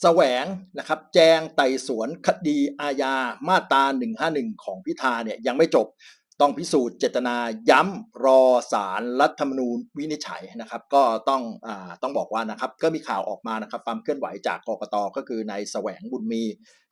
แสวงนะครับแจงไต่สวนคดีอาญามาตรา151 ของพิธาเนี่ยยังไม่จบต้องพิสูจน์เจตนาย้ำรอสารรัฐธรรมนูญวินิจฉัยนะครับ ก็ต้องอต้องบอกว่านะครับ ก็มีข่าวออกมานะครับความเคลื่อนไหวจากกกตก็คือในายแสวงบุญมี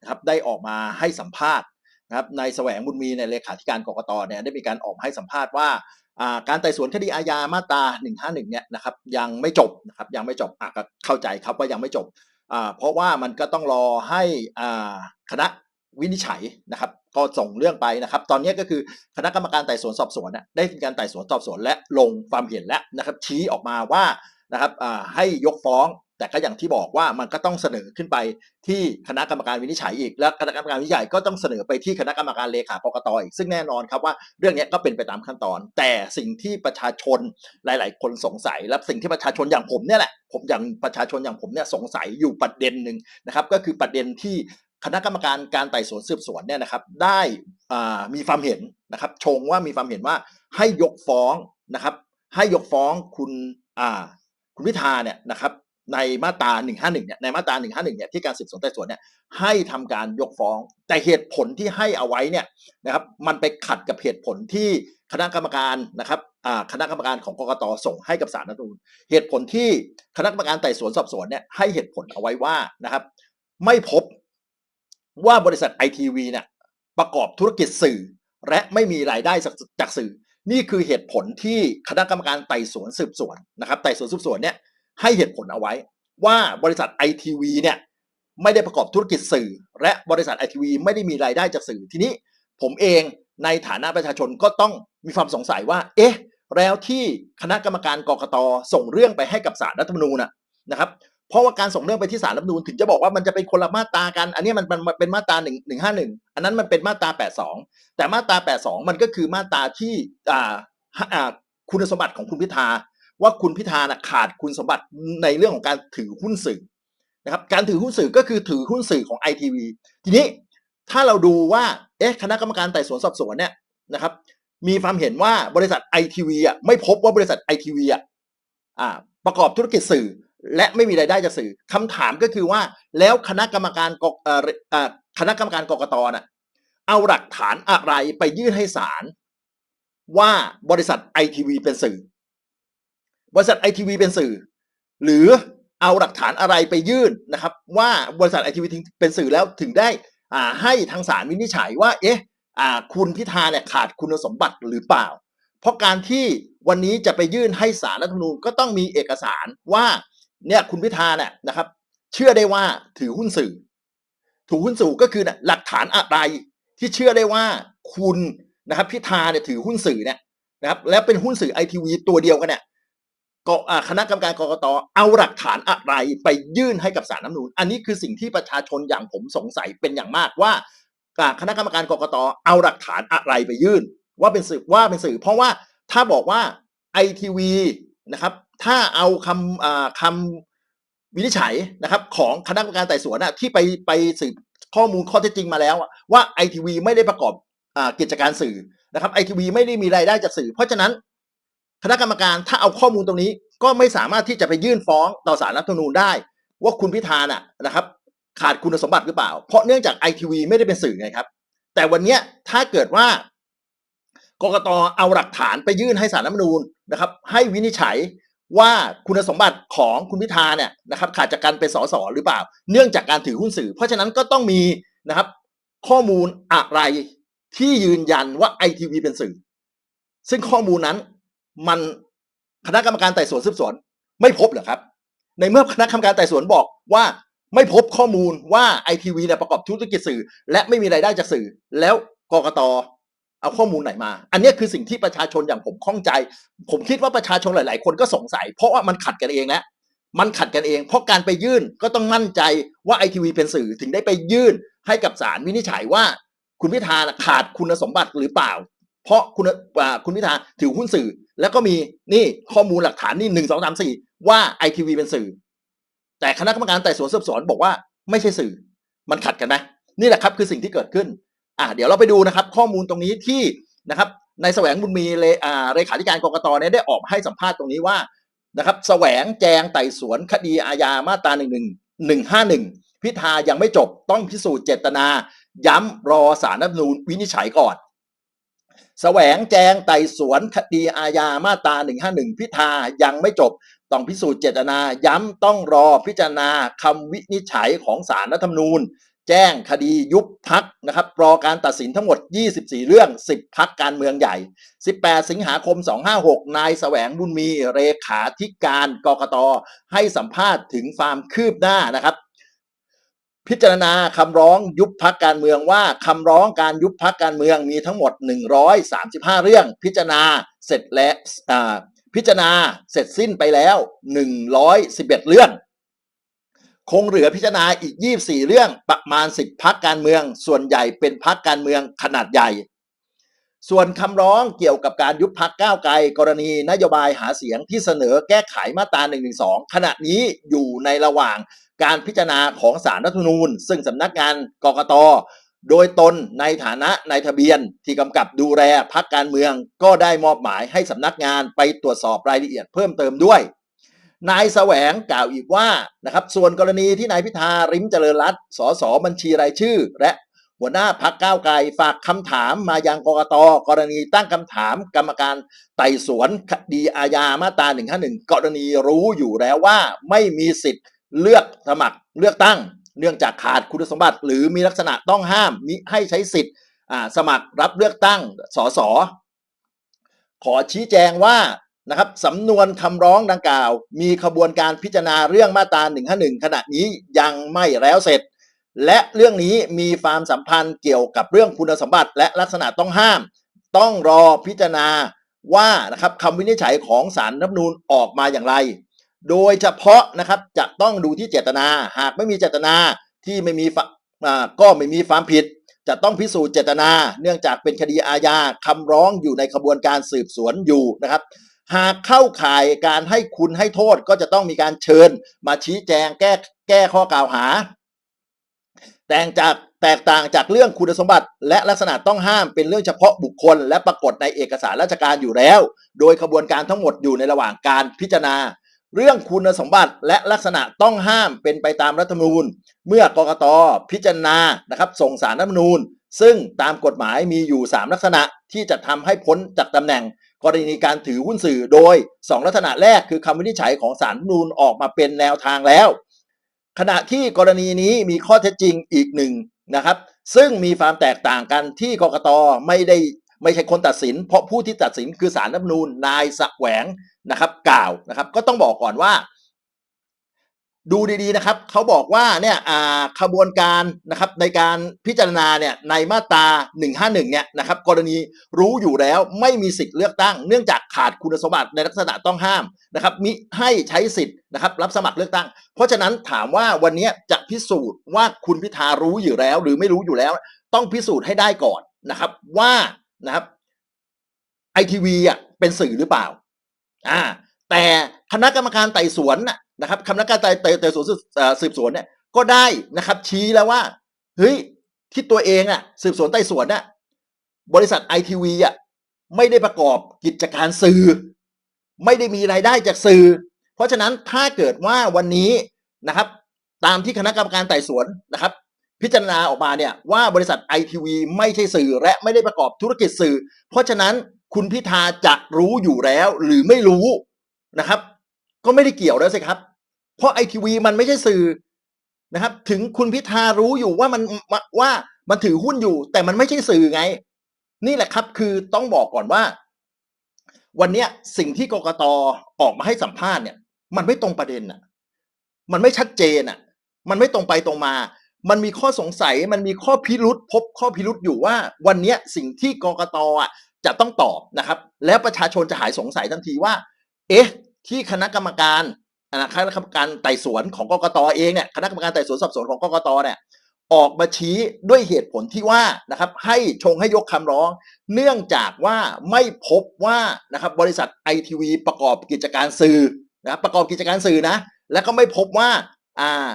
นะครับได้ออกมาให้สัมภาษณ์นะครับในายแสวงบุญมีในเลขาธิการกกตเนี่ยได้มีการออกมาให้สัมภาษณ์ว่าการไต่สวนคดีอาญามาตรา151เนี่ยนะครับยังไม่จบนะครับยังไม่จบอะเข้าใจครับว่ายังไม่จบ เพราะว่ามันก็ต้องรอให้อ่าคณะวินิจฉัยนะครับก็ส่งเรื่องไปนะครับ ตอนนี้ก็คือคณะกรรมการไต่สวนสอบสวนน่ะได้มีการไต่สวนสอบสวนและลงความเห็นแล้วนะครับชี้ออกมาว่านะครับอ่าให้ยกฟ้อง แต่ก็อย่างที่บอกว่ามันก็ต้องเสนอขึ้นไปที่คณะกรรมการวินิจฉัยอีก แล้วคณะกรรมการวินิจฉัยก็ต้องเสนอไปที่คณะกรรมการเลขากกตอีก ซึ่งแน่นอนครับว่าเรื่องนี้ก็เป็นไปตามขั้นตอน แต่สิ่งที่ประชาชนหลาย ๆ คนสงสัย และสิ่งที่ประชาชนอย่างผมเนี่ยแหละผมอย่างประชาชนอย่างผมเนี่ยสงสัยอยู่ประเด็นหนึ่งนะครับ ก็คือประเด็นที่คณะกรรมการการไต่สวนสืบสวนเนี่ยนะครับ ได้อ่ามีความเห็นนะครับ ชงว่ามีความเห็นว่าให้ยกฟ้องนะครับ ให้ยกฟ้องคุณอ่าคุณพิธาเนี่ยนะครับ ในมาตรา 151 เนี่ย ในมาตรา 151 เนี่ย ที่การสืบสวนไต่สวนเนี่ย ให้ทำการยกฟ้อง แต่เหตุผลที่ให้เอาไว้เนี่ยนะครับ มันไปขัดกับเหตุผลที่คณะกรรมการนะครับคณะกรรมการของกกตส่งให้กับศาลรัฐธรรมนูญเหตุผลที่คณะกรรมการไต่สวนสอบสวนเนี่ย ให้เหตุผลเอาไว้ว่านะครับ ไม่พบว่าบริษัทไอทีวีเนี่ยประกอบธุรกิจสื่อ และไม่มีรายได้จากสื่อ นี่คือเหตุผลที่คณะกรรมการไต่สวนสืบสวนนะครับ ไต่สวนสืบสวนเนี่ย ให้เหตุผลเอาไว้ ว่าบริษัทไอทีวีเนี่ยไม่ได้ประกอบธุรกิจสื่อ และบริษัทไอทีวีไม่ได้มีรายได้จากสื่อทีนี้ ผมเองในฐานะประชาชนก็ต้องมีความสงสัยว่า เอ๊ะ แล้วที่คณะกรรมการกรกตส่งเรื่องไปให้กับศาลรัฐธรรมนูญนะนะครับเพราะว่าการส่งเรื่องไปที่ศาลรัฐธรรมนูญถึงจะบอกว่ามันจะเป็นคนละมาตรากัน อันนี้มันมันเป็นมาตราหนึ่งหนึ่งห้าหนึ่งอันนั้นมันเป็นมาตราแปดสองแต่มาตราแปดสองมันก็คือมาตราที่อ่าคุณสมบัติของคุณพิธา ว่าคุณพิธานะขาดคุณสมบัติในเรื่องของการถือหุ้นสื่อนะครับการถือหุ้นสื่อก็คือถือหุ้นสื่อของไอทีวีทีนี้ถ้าเราดูว่าเอ๊ะคณะกรรมการไต่สวนสอบสวนเนี่ยนะครับ มีความเห็นว่าบริษัทไอทีวีอะไม่พบว่าบริษัทไอทีวีอะประกอบธุรกิจสื่อและไม่มีรายได้จากสื่อคำถามก็คือว่าแล้วคณะกรรมการกคณะกรรมการกกตน่ะเอาหลักฐานอะไรไปยื่นให้ศาลว่าบริษัทไอทีวีเป็นสื่อ บริษัทไอทีวีเป็นสื่อ หรือเอาหลักฐานอะไรไปยื่นนะครับ ว่าบริษัทไอทีวีเป็นสื่อแล้วถึงได้อ่าให้ทางศาลวินิจฉัยว่า เอ๊ะอ่าคุณพิธาเนี่ยขาดคุณสมบัติหรือเปล่า เพราะการที่วันนี้จะไปยื่นให้สารรัฐธรรมนูญก็ต้องมีเอกสารว่าเนี่ยคุณพิธาเนี่ยนะครับ เชื่อได้ว่าถือหุ้นสื่อถือหุ้นสื่อก็คือเนี่ยหลักฐานอะไรที่เชื่อได้ว่าคุณนะครับพิธาเนี่ยถือหุ้นสื่อเนี่ยนะครับแล้วเป็นหุ้นสื่อไอทีวีตัวเดียวกันเนี่ย กาคณะกรรมการกรกตเอาหลักฐานอะไรไปยื่นให้กับสารรัฐธรรมนูญอันนี้คือสิ่งที่ประชาชนอย่างผมสงสัยเป็นอย่างมากว่าคณะกรรมการกรกตเอาหลักฐานอะไรไปยื่น ว่าเป็นสื่อว่าเป็นสื่อ เพราะว่าถ้าบอกว่าไอทีวีนะครับ ถ้าเอาคำคำวินิจฉัยนะครับ ของคณะกรรมการไต่สวนที่ไปไปสืบข้อมูลข้อเท็จจริงมาแล้วว่าไอทีวีไม่ได้ประกอบอกิจการสื่อนะครับไอทีวีไม่ได้มีรายได้จากสื่อ เพราะฉะนั้น คณะกรรมการถ้าเอาข้อมูลตรงนี้ก็ไม่สามารถที่จะไปยื่นฟ้องต่อศาลรัฐธรรมนูญได้ ว่าคุณพิธาน่ะนะครับ ขาดคุณสมบัติหรือเปล่า เพราะเนื่องจากไอทีวีไม่ได้เป็นสื่อไงครับ แต่วันนี้ถ้าเกิดว่ากกตเอาหลักฐานไปยื่นให้สารรัฐธรรมนูญนะครับ ให้วินิจฉัยว่าคุณสมบัติของคุณพิธาเนี่ยนะครับขาดจากการเป็นสสหรือเปล่า เนื่องจากการถือหุ้นสื่อ เพราะฉะนั้นก็ต้องมีนะครับ ข้อมูลอะไรที่ยืนยันว่าไอทีวีเป็นสื่อ ซึ่งข้อมูลนั้น มันคณะกรรมการไต่สวนสืบสวน ไม่พบเหรอครับ ในเมื่อคณะกรรมการไต่สวนบอกว่าไม่พบข้อมูลว่าไอทีวีเนี่ยประกอบธุรกิจสื่อ และไม่มีรายได้จากสื่อ แล้วกกตเอาข้อมูลไหนมา อันนี้คือสิ่งที่ประชาชนอย่างผมข้องใจ ผมคิดว่าประชาชนหลาย ๆ คนก็สงสัย เพราะว่ามันขัดกันเองแล้วมันขัดกันเอง เพราะการไปยื่นก็ต้องมั่นใจว่าไอทีวีเป็นสื่อถึงได้ไปยื่นให้กับศาลวินิจฉัยว่า คุณพิธาขาดคุณสมบัติหรือเปล่า เพราะคุณคุณพิธาถือหุ้นสื่อ แล้วก็มีนี่ข้อมูลหลักฐานนี่หนึ่งสองสามสี่ว่าไอทีวีเป็นสื่อ แต่คณะกรรมการไต่สวนสืบสวนบอกว่าไม่ใช่สื่อ มันขัดกันไหมนี่แหละครับคือสิ่งที่เกิดขึ้นอ่าเดี๋ยวเราไปดูนะครับ ข้อมูลตรงนี้ที่นะครับในแสวงบุญมีเลอ่าเลขาธิการกรกตเนี่ยได้ออกให้สัมภาษณ์ตรงนี้ว่านะครับแสวงแจงไต่สวนคดีอาญามาตราหนึ่งหนึ่ง151พิธายังไม่จบต้องพิสูจน์เจตนา ย้ำรอสารรัฐนูญวินิจฉัยก่อน แสวงแจงไต่สวนคดีอาญามาตรา 151 พิธายังไม่จบ ต้องพิสูจน์เจตนา ย้ำต้องรอพิจารณาคำวินิจฉัยของสารรัฐธรรมนูญ แจ้งคดียุบพักนะครับรอการตัดสินทั้งหมด 24 เรื่อง 10 พักการเมืองใหญ่ 18 สิงหาคม 256 นายแสวงบุญมีเลขาธิการกกตให้สัมภาษณ์ถึงความคืบหน้านะครับ พิจารณาคำร้องยุบพักการเมืองว่าคำร้องการยุบพักการเมืองมีทั้งหมด 135 เรื่อง พิจารณาเสร็จและอ่าพิจารณาเสร็จสิ้นไปแล้ว 111 เรื่อง คงเหลือพิจารณาอีก 24 เรื่องประมาณ 10 พักการเมือง ส่วนใหญ่เป็นพักการเมืองขนาดใหญ่ ส่วนคำร้องเกี่ยวกับการยุบพักก้าวไกล กรณีนโยบายหาเสียงที่เสนอแก้ไขมาตรา1นึขณะนี้อยู่ในระหว่าง การพิจารณาของสารรัฐธรรมนูญ ซึ่งสำนักงานกกตโดยตนในฐานะนายทะเบียนที่กำกับดูแลพักการเมือง ก็ได้มอบหมายให้สำนักงานไปตรวจสอบรายละเอียดเพิ่มเติมด้วย นายแสวงกล่าวอีกว่านะครับส่วนกรณีที่นายพิธาริมเจริญรัตสสบัญชีรายชื่อ และหัวหน้าพักก้าวไกลฝากคำถามมายังกกตกรณีตั้งคำถามกรรมการไต่สวนคดีอาญามาตรา151กรณีรู้อยู่แล้วว่าไม่มีสิทธิ์ เลือกสมัครเลือกตั้ง เนื่องจากขาดคุณสมบัติ หรือมีลักษณะต้องห้ามมิให้ใช้สิทธิ์สมัครรับเลือกตั้งสสขอชี้แจงว่านะครับสำนวนคำร้องดังกล่าว มีขบวนการพิจารณาเรื่องมาตรา151 ขณะนี้ยังไม่แล้วเสร็จ และเรื่องนี้มีความสัมพันธ์เกี่ยวกับเรื่องคุณสมบัติและลักษณะต้องห้าม ต้องรอพิจารณาว่านะครับคำวินิจฉัยของศาลรัฐนูญออกมาอย่างไร โดยเฉพาะนะครับจะต้องดูที่เจตนา หากไม่มีเจตนาที่ไม่มีฝ่าก็ไม่มีความผิด จะต้องพิสูจน์เจตนา เนื่องจากเป็นคดีอาญาคำร้องอยู่ในขบวนการสืบสวนอยู่นะครับ หากเข้าข่ายการให้คุณให้โทษก็จะต้องมีการเชิญ มาชี้แจงแก้แก้ข้อกล่าวหา แต่งจากแตกต่างจากเรื่องคุณสมบัติ และลักษณะต้องห้ามเป็นเรื่องเฉพาะบุคคล และปรากฏในเอกสารราชการอยู่แล้ว โดยขบวนการทั้งหมดอยู่ในระหว่างการพิจารณา เรื่องคุณสมบัติและลักษณะต้องห้ามเป็นไปตามรัฐธรรมนูญ เมื่อกกตพิจารณานะครับส่งสารรัฐธรรมนูญ ซึ่งตามกฎหมายมีอยู่ 3 ลักษณะที่จะทำให้พ้นจากตำแหน่ง กรณีการถือหุ้นสื่อโดย 2 ลักษณะแรกคือคำวินิจฉัยของสารรัฐธรรมนูญออกมาเป็นแนวทางแล้ว ขณะที่กรณีนี้มีข้อเท็จจริงอีกหนึ่งนะครับซึ่งมีความแตกต่างกันที่กกตไม่ได้ ไม่ใช่คนตัดสิน เพราะผู้ที่ตัดสินคือสารรัฐมนูญนายสแสวงนะครับ กล่าวนะครับ ก็ต้องบอกก่อนว่า ดูดีๆนะครับเขาบอกว่าเนี่ยขบวนการนะครับในการพิจารณาเนี่ยในมาตรา 151 เนี่ยนะครับกรณีรู้อยู่แล้วไม่มีสิทธิ์เลือกตั้ง เนื่องจากขาดคุณสมบัติในลักษณะต้องห้ามนะครับมิให้ใช้สิทธิ์นะครับรับสมัครเลือกตั้ง เพราะฉะนั้นถามว่าวันนี้จะพิสูจน์ว่าคุณพิธารู้อยู่แล้ว หรือไม่รู้อยู่แล้ว ต้องพิสูจน์ให้ได้ก่อนนะครับว่า นะครับไอทีวีอะเป็นสื่อหรือเปล่าอ่าแต่คณะกรรมการไต่สวนนะครับคณะกรรมการไต่ไต่สวนสืบสืบสวนเนี่ยก็ได้นะครับ ชี้แล้วว่าเฮ้ยที่ตัวเองอะสืบสวนไต่สวนน่ะบริษัทไอทีวีอะไม่ได้ประกอบกิจการสื่อ ไม่ได้มีรายได้จากสื่อ เพราะฉะนั้นถ้าเกิดว่าวันนี้นะครับ ตามที่คณะกรรมการไต่สวนนะครับ พิจารณาออกมาเนี่ยว่าบริษัทไอทีวีไม่ใช่สื่อและไม่ได้ประกอบธุรกิจสื่อ เพราะฉะนั้นคุณพิธาจะรู้อยู่แล้วหรือไม่รู้นะครับ ก็ไม่ได้เกี่ยวแล้วสิครับ เพราะไอทีวีมันไม่ใช่สื่อนะครับ ถึงคุณพิธารู้อยู่ว่ามันว่ามันถือหุ้นอยู่ แต่มันไม่ใช่สื่อไง นี่แหละครับคือต้องบอกก่อนว่า วันนี้สิ่งที่กกตออกมาให้สัมภาษณ์เนี่ย มันไม่ตรงประเด็นอะ มันไม่ชัดเจนอะ มันไม่ตรงไปตรงมา มันมีข้อสงสัยมันมีข้อพิรุษพบข้อพิรุษอยู่ว่า วันนี้สิ่งที่กกตอะจะต้องตอบนะครับ แล้วประชาชนจะหายสงสัยทันทีว่า เอ๊ะ ที่คณะกรรมการคณะกรรมการไต่สวนของกกตเองเนี่ยคณะกรรมการไต่สวนสอบสวนของกกตเนี่ยออกมาชี้ด้วยเหตุผลที่ว่านะครับให้ชงให้ยกคำร้อง เนื่องจากว่าไม่พบว่านะครับบริษัทไอทีวีประกอบกิจการสื่อนะประกอบกิจการสื่อนะ แล้วก็ไม่พบว่าอ่า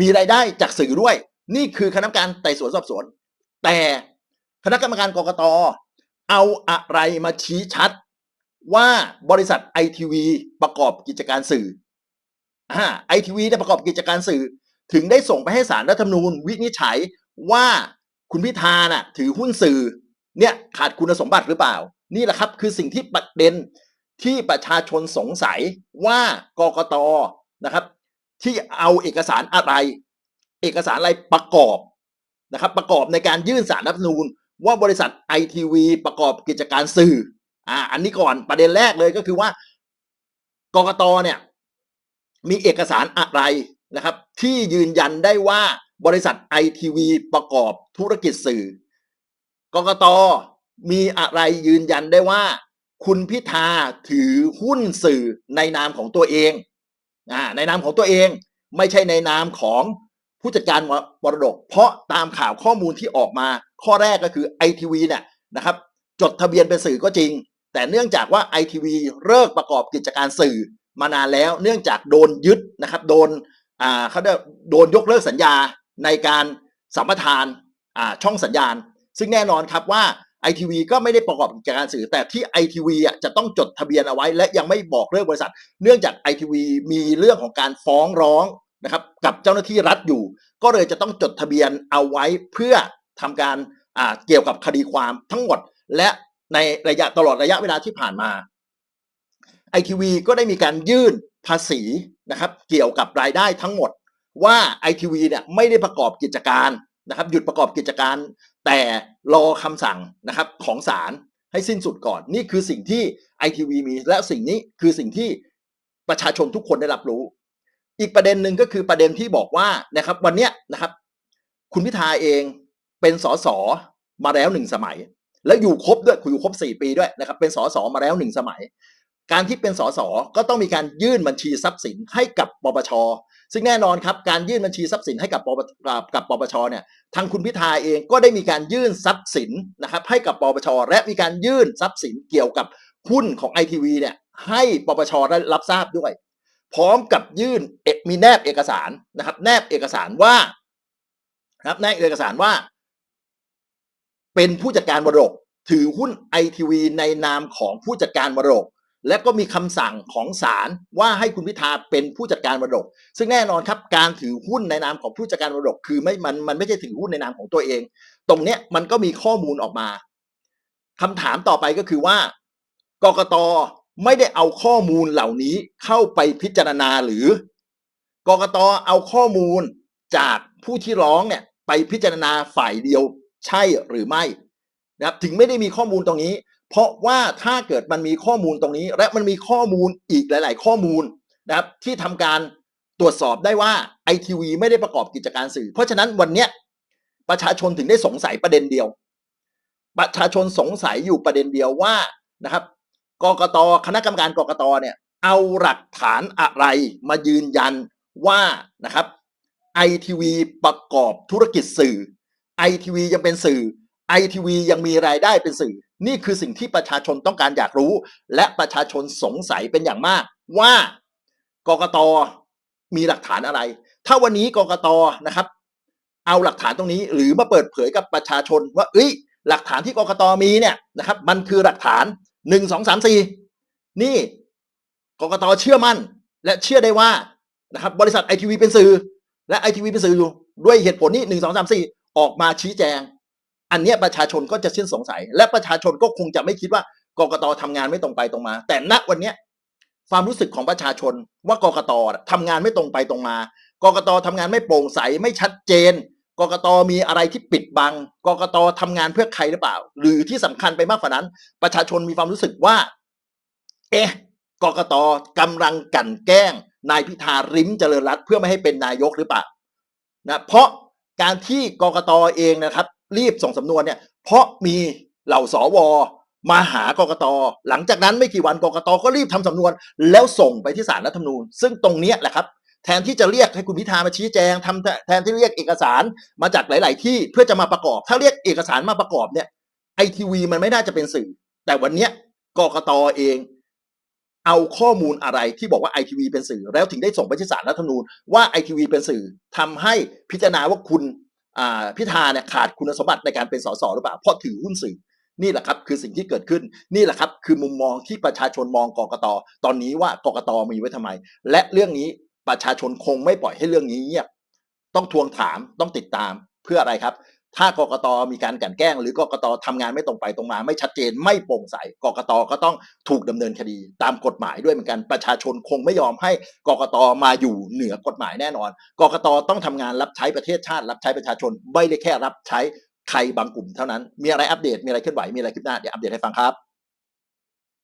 มีรายได้จากสื่อด้วย นี่คือคณะกรรมการไต่สวนสอบสวน แต่คณะกรรมการกรกตเอาอะไรมาชี้ชัดว่าบริษัทไอทีวีประกอบกิจการสื่ออ่าไอทีวีเนี่ยประกอบกิจการสื่อ ถึงได้ส่งไปให้สารรัฐธรรมนูญ วินิจฉัยว่าคุณพิธาน่ะ ถือหุ้นสื่อ เนี่ยขาดคุณสมบัติหรือเปล่า นี่แหละครับ คือสิ่งที่ประเด็นที่ประชาชนสงสัยว่ากกตนะครับ ที่เอาเอกสารอะไร เอกสารอะไรประกอบนะครับ ประกอบในการยื่นสารรัฐธรรมนูญว่าบริษัทไอทีวีประกอบกิจการสื่ออ่าอันนี้ก่อนประเด็นแรกเลยก็คือว่ากกตเนี่ยมีเอกสารอะไรนะครับ ที่ยืนยันได้ว่าบริษัทไอทีวีประกอบธุรกิจสื่อกกตมีอะไรยืนยันได้ว่า คุณพิธาถือหุ้นสื่อในนามของตัวเองอ่าในนามของตัวเอง ไม่ใช่ในนามของ ผู้จัดการมรดก เพราะตามข่าวข้อมูลที่ออกมา ข้อแรกก็คือไอทีวีเนี่ยนะครับจดทะเบียนเป็นสื่อก็จริง แต่เนื่องจากว่าไอทีวีเลิกประกอบกิจการสื่อมานานแล้ว เนื่องจากโดนยึดนะครับโดนอ่าเขาโดนยกเลิกสัญญาในการสัมปทานอ่าช่องสัญญาณ ซึ่งแน่นอนครับว่าไอทีวีก็ไม่ได้ประกอบกิจการสื่อ แต่ที่ไอทีวีอะจะต้องจดทะเบียนเอาไว้ และยังไม่บอกเลิกบริษัท เนื่องจากไอทีวีมีเรื่องของการฟ้องร้อง นะครับกับเจ้าหน้าที่รัฐอยู่ ก็เลยจะต้องจดทะเบียนเอาไว้เพื่อทำการเกี่ยวกับคดีความทั้งหมด และในระยะตลอดระยะเวลาที่ผ่านมาไอทีวีก็ได้มีการยื่นภาษีนะครับ เกี่ยวกับรายได้ทั้งหมด ว่าไอทีวีเนี่ยไม่ได้ประกอบกิจการนะครับ หยุดประกอบกิจการ แต่รอคำสั่งนะครับของศาลให้สิ้นสุดก่อน นี่คือสิ่งที่ไอทีวีมีและสิ่งนี้คือสิ่งที่ประชาชนทุกคนได้รับรู้ อีกประเด็นหนึ่งก็คือประเด็นที่บอกว่านะครับวันเนี้ยนะครับ คุณพิธาเองเป็นสสมาแล้วหนึ่งสมัย แล้วอยู่ครบด้วยอยู่ครบสี่ปีด้วยนะครับเป็นสสมาแล้วหนึ่งสมัย การที่เป็นสสก็ต้องมีการยื่นบัญชีทรัพย์สินให้กับปปชซึ่งแน่นอนครับการยื่นบัญชีทรัพย์สินให้กับปปกับปปชเนี่ยทางคุณพิธาเองก็ได้มีการยื่นทรัพย์สินนะครับให้กับปปชและมีการยื่นทรัพย์สินเกี่ยวกับหุ้นของไอทีวีเนี่ยให้ปปชได้รับทราบด้วย พร้อมกับยื่นมีแนบเอกสารนะครับ แนบเอกสารว่านะครับแนบเอกสารว่า เป็นผู้จัดการมรดกถือหุ้นไอทีวีในนามของผู้จัดการมรดกและก็มีคำสั่งของศาลว่าให้คุณพิธาเป็นผู้จัดการมรดก ซึ่งแน่นอนครับการถือหุ้นในนามของผู้จัดการมรดก คือไม่มันมันไม่ใช่ถือหุ้นในนามของตัวเอง ตรงเนี้ยมันก็มีข้อมูลออกมาคำถามต่อไปก็คือว่ากกต ไม่ได้เอาข้อมูลเหล่านี้เข้าไปพิจารณาหรือกกตเอาข้อมูลจากผู้ที่ร้องเนี่ยไปพิจารณาฝ่ายเดียวใช่หรือไม่นะครับถึงไม่ได้มีข้อมูลตรงนี้ เพราะว่าถ้าเกิดมันมีข้อมูลตรงนี้ และมันมีข้อมูลอีกหลาย ๆ ข้อมูลนะครับที่ทำการตรวจสอบได้ว่าไอทีวีไม่ได้ประกอบกิจการสื่อ เพราะฉะนั้นวันเนี้ยประชาชนถึงได้สงสัยประเด็นเดียว ประชาชนสงสัยอยู่ประเด็นเดียวว่านะครับ กกตคณะกรรมการกกตเนี่ย เอาหลักฐานอะไรมายืนยันว่านะครับไอทีวีประกอบธุรกิจสื่อไอทีวียังเป็นสื่อไอทีวียังมีรายได้เป็นสื่อ นี่คือสิ่งที่ประชาชนต้องการอยากรู้ และประชาชนสงสัยเป็นอย่างมาก ว่ากกตมีหลักฐานอะไร ถ้าวันนี้กกตนะครับ เอาหลักฐานตรงนี้หรือมาเปิดเผยกับประชาชนว่าเอ้ยหลักฐานที่กกตมีเนี่ยนะครับ มันคือหลักฐาน หนึ่งสองสามสี่นี่กกตเชื่อมั่น และเชื่อได้ว่านะครับ บริษัทไอทีวีเป็นสื่อ และไอทีวีเป็นสื่ออยู่ ด้วยเหตุผลนี้หนึ่งสองสามสี่ออกมาชี้แจง อันนี้ประชาชนก็จะสิ้นสงสัย และประชาชนก็คงจะไม่คิดว่ากกตทำงานไม่ตรงไปตรงมา แต่ณวันนี้ความรู้สึกของประชาชนว่ากกตทำงานไม่ตรงไปตรงมา กกตทำงานไม่โปร่งใสไม่ชัดเจน กกตมีอะไรที่ปิดบัง กกตทำงานเพื่อใครหรือเปล่า หรือที่สำคัญไปมากกว่านั้น ประชาชนมีความรู้สึกว่า เอ๊ะกกตกำลังกั่นแกล้ง นายพิธาริมเจริญรัตน์เพื่อไม่ให้เป็นนายกหรือเปล่านะเพราะการที่กกตเองนะครับ รีบส่งสำนวนเนี่ยเพราะมีเหล่าสวมาหากกตหลังจากนั้นไม่กี่วันกกตก็รีบทำสำนวน แล้วส่งไปที่ศาลรัฐธรรมนูญ ซึ่งตรงนี้แหละครับ แทนที่จะเรียกให้คุณพิธามาชี้แจงทำแทนที่เรียกเอกสารมาจากหลาย ๆ ที่เพื่อจะมาประกอบ ถ้าเรียกเอกสารมาประกอบเนี่ยไอทีวีมันไม่น่าจะเป็นสื่อ แต่วันเนี้ยกกตเอง เอาข้อมูลอะไรที่บอกว่าไอทีวีเป็นสื่อ แล้วถึงได้ส่งไปที่ศาลรัฐธรรมนูญว่าไอทีวีเป็นสื่อทำให้พิจารณาว่าคุณพิธาเนี่ยขาดคุณสมบัติในการเป็นสสหรือเปล่าเพราะถือหุ้นสื่อนี่แหละครับคือสิ่งที่เกิดขึ้นนี่แหละครับคือมุมมองที่ประชาชนมองกกตตอนนี้ว่ากกตมีไว้ทำไม และเรื่องนี้ ประชาชนคงไม่ปล่อยให้เรื่องนี้เงียบ ต้องทวงถามต้องติดตามเพื่ออะไรครับ ถ้ากกตมีการกลันแกล้ง หรือกกตทำงานไม่ตรงไปตรงมา ไม่ชัดเจนไม่โปร่งใสกกตก็ต้องถูกดำเนินคดี ตามกฎหมายด้วยเหมือนกันประชาชนคงไม่ยอมให้กกตมาอยู่เหนือกฎหมายแน่นอน กกตต้องทำงานรับใช้ประเทศชาติ รับใช้ประชาชนไม่ได้แค่รับใช้ใครบางกลุ่มเท่านั้น มีอะไรอัปเดต มีอะไรเคลื่อนไหว มีอะไรคืบหน้า เดี๋ยวอัปเดตให้ฟังครับ